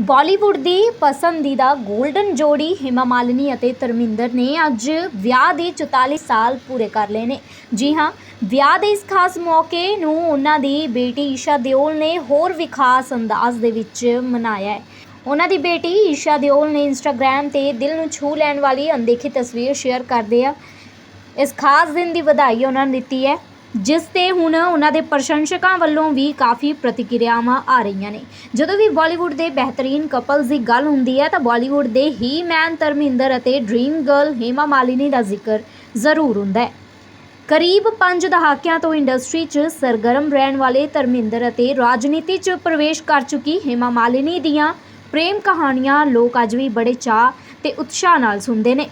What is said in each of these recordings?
ਬਾਲੀਵੁੱਡ ਦੀ ਪਸੰਦੀਦਾ 골ਡਨ ਜੋੜੀ ਹਿਮਾ ਮਾਲਿਨੀ ਅਤੇ ਧਰਮਿੰਦਰ ਨੇ ਅੱਜ ਵਿਆਹ ਦੇ 44 ਸਾਲ ਪੂਰੇ ਕਰ ਲਏ ਨੇ। ਜੀ ਹਾਂ, ਵਿਆਹ ਦੇ ਇਸ ਖਾਸ ਮੌਕੇ ਨੂੰ ਉਹਨਾਂ ਦੀ ਬੇਟੀ ਈਸ਼ਾ ਦਿਓਲ ਨੇ ਹੋਰ ਵੀ ਖਾਸ ਅੰਦਾਜ਼ ਦੇ ਵਿੱਚ ਮਨਾਇਆ ਹੈ। ਉਹਨਾਂ ਦੀ ਬੇਟੀ ਈਸ਼ਾ ਦਿਓਲ ਨੇ ਇੰਸਟਾਗ੍ਰam ਤੇ ਦਿਲ ਨੂੰ ਛੂ ਲੈਣ ਵਾਲੀ ਅਣਦੇਖੀ ਤਸਵੀਰ ਸ਼ੇਅਰ ਕਰਦੇ ਆ। ਇਸ ਖਾਸ ਦਿਨ ਦੀ ਵਧਾਈ ਉਹਨਾਂ ਨੇ ਦਿੱਤੀ ਹੈ। ਜਿਸ ਤੇ ਹੁਣ ਉਹਨਾਂ ਦੇ ਪ੍ਰਸ਼ੰਸਕਾਂ ਵੱਲੋਂ ਵੀ ਕਾਫੀ ਪ੍ਰਤੀਕਿਰਿਆਵਾਂ ਆ ਰਹੀਆਂ ਨੇ। ਜਦੋਂ ਵੀ ਬਾਲੀਵੁੱਡ ਦੇ ਬਿਹਤਰੀਨ ਕਪਲਸ ਦੀ ਗੱਲ ਹੁੰਦੀ ਹੈ ਤਾਂ ਬਾਲੀਵੁੱਡ ਦੇ ਹੀ ਮੈਨ ਧਰਮਿੰਦਰ ਅਤੇ ਡ੍ਰੀਮ ਗਰਲ ਹੇਮਾ ਮਾਲਿਨੀ ਦਾ ਜ਼ਿਕਰ ਜ਼ਰੂਰ ਹੁੰਦਾ ਹੈ। ਕਰੀਬ 5 ਦਹਾਕਿਆਂ ਤੋਂ ਇੰਡਸਟਰੀ 'ਚ ਸਰਗਰਮ ਰਹਿਣ ਵਾਲੇ ਧਰਮਿੰਦਰ ਅਤੇ ਰਾਜਨੀਤੀ 'ਚ ਪ੍ਰਵੇਸ਼ ਕਰ ਚੁੱਕੀ ਹੇਮਾ ਮਾਲਿਨੀ ਦੀਆਂ ਪ੍ਰੇਮ ਕਹਾਣੀਆਂ ਲੋਕ ਅੱਜ ਵੀ ਬੜੇ ਚਾਅ ਤੇ ਉਤਸ਼ਾਹ ਨਾਲ ਸੁਣਦੇ ਨੇ।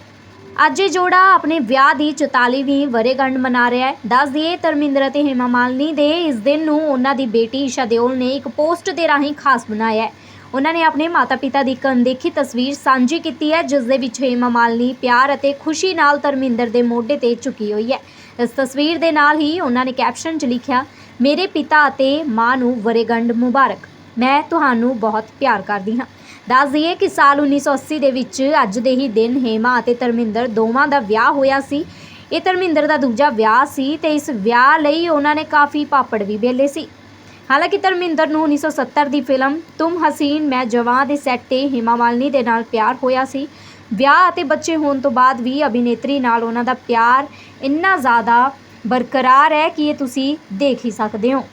ਅੱਜ ਇਹ ਜੋੜਾ ਆਪਣੇ ਵਿਆਹ ਦੀ 44ਵੀਂ ਵਰੇਗੰਢ ਮਨਾ ਰਿਹਾ ਹੈ। ਦੱਸ ਦਈਏ, ਧਰਮਿੰਦਰ ਅਤੇ ਹੇਮਾ ਮਾਲਨੀ ਦੇ ਇਸ ਦਿਨ ਨੂੰ ਉਹਨਾਂ ਦੀ ਬੇਟੀ ਈਸ਼ਾ ਦਿਓਲ ਨੇ ਇੱਕ ਪੋਸਟ ਦੇ ਰਾਹੀਂ ਖਾਸ ਬਣਾਇਆ ਹੈ। ਉਹਨਾਂ ਨੇ ਆਪਣੇ ਮਾਤਾ-ਪਿਤਾ ਦੀ ਇੱਕ ਅਣਦੇਖੀ ਤਸਵੀਰ ਸਾਂਝੀ ਕੀਤੀ ਹੈ, ਜਿਸ ਦੇ ਵਿੱਚ ਹੇਮਾ ਮਾਲਨੀ ਪਿਆਰ ਅਤੇ ਖੁਸ਼ੀ ਨਾਲ ਧਰਮਿੰਦਰ ਦੇ ਮੋਢੇ ਤੇ ਝੁਕੀ ਹੋਈ ਹੈ। ਇਸ ਤਸਵੀਰ ਦੇ ਨਾਲ ਹੀ ਉਹਨਾਂ ਨੇ ਕੈਪਸ਼ਨ 'ਚ ਲਿਖਿਆ, ਮੇਰੇ ਪਿਤਾ ਅਤੇ ਮਾਂ ਨੂੰ ਵਰੇਗੰਢ ਮੁਬਾਰਕ। ਮੈਂ ਤੁਹਾਨੂੰ ਬਹੁਤ ਪਿਆਰ ਕਰਦੀ ਹਾਂ। ਦੱਸ ਦਈਏ ਕਿ ਸਾਲ 1980 ਦੇ ਵਿੱਚ ਅੱਜ ਦੇ ਹੀ ਦਿਨ ਹੇਮਾ ਅਤੇ ਧਰਮਿੰਦਰ ਦੋਵਾਂ ਦਾ ਵਿਆਹ ਹੋਇਆ ਸੀ। ਇਹ ਧਰਮਿੰਦਰ ਦਾ ਦੂਜਾ ਵਿਆਹ ਸੀ ਤੇ ਇਸ ਵਿਆਹ ਲਈ ਉਹਨਾਂ ਨੇ ਕਾਫੀ ਪਾਪੜ ਵੀ ਵੇਲੇ ਸੀ। ਹਾਲਾਂਕਿ ਧਰਮਿੰਦਰ ਨੂੰ 1970 ਦੀ ਫਿਲਮ ਤੁਮ ਹਸੀਨ, ਮੈਂ ਜਵਾਂ ਦੇ ਸੈੱਟ ਤੇ ਹੇਮਾ ਮਾਲਨੀ ਦੇ ਨਾਲ ਪਿਆਰ ਹੋਇਆ ਸੀ। ਵਿਆਹ ਅਤੇ ਬੱਚੇ ਹੋਣ ਤੋਂ ਬਾਅਦ ਵੀ ਅਭਿਨੇਤਰੀ ਨਾਲ ਉਹਨਾਂ ਦਾ ਪਿਆਰ ਇੰਨਾ ਜ਼ਿਆਦਾ ਬਰਕਰਾਰ ਹੈ ਕਿ ਇਹ ਤੁਸੀਂ ਦੇਖ ਹੀ ਸਕਦੇ ਹੋ।